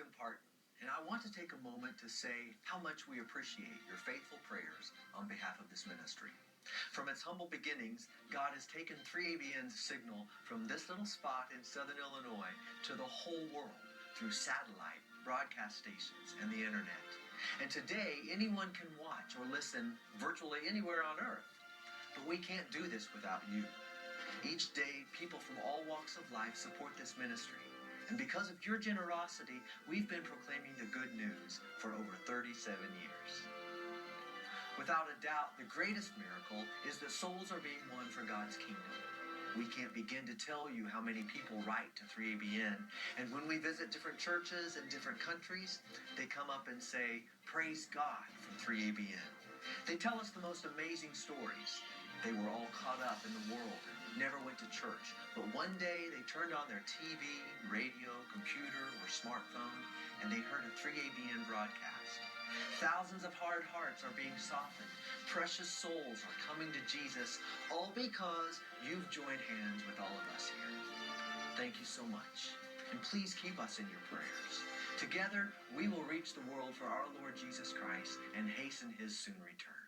Tim Parton, and I want to take a moment to say how much we appreciate your faithful prayers on behalf of this ministry. From its humble beginnings, God has taken 3ABN's signal from this little spot in southern Illinois to the whole world through satellite, broadcast stations, and the internet. And today, anyone can watch or listen virtually anywhere on earth. But we can't do this without you. Each day, people from all walks of life support this ministry. And because of your generosity, we've been proclaiming the good news for over 37 years. Without a doubt, the greatest miracle is that souls are being won for God's kingdom. We can't begin to tell you how many people write to 3ABN. And when we visit different churches in different countries, they come up and say, Praise God from 3ABN. They tell us the most amazing stories. They were all caught up in the world never went to church. But one day they turned on their TV, radio, computer, or smartphone and they heard a 3ABN broadcast. Thousands of hard hearts are being softened. Precious souls are coming to Jesus, all because you've joined hands with all of us here. Thank you so much. And please keep us in your prayers. Together, we will reach the world for our Lord Jesus Christ and hasten his soon return.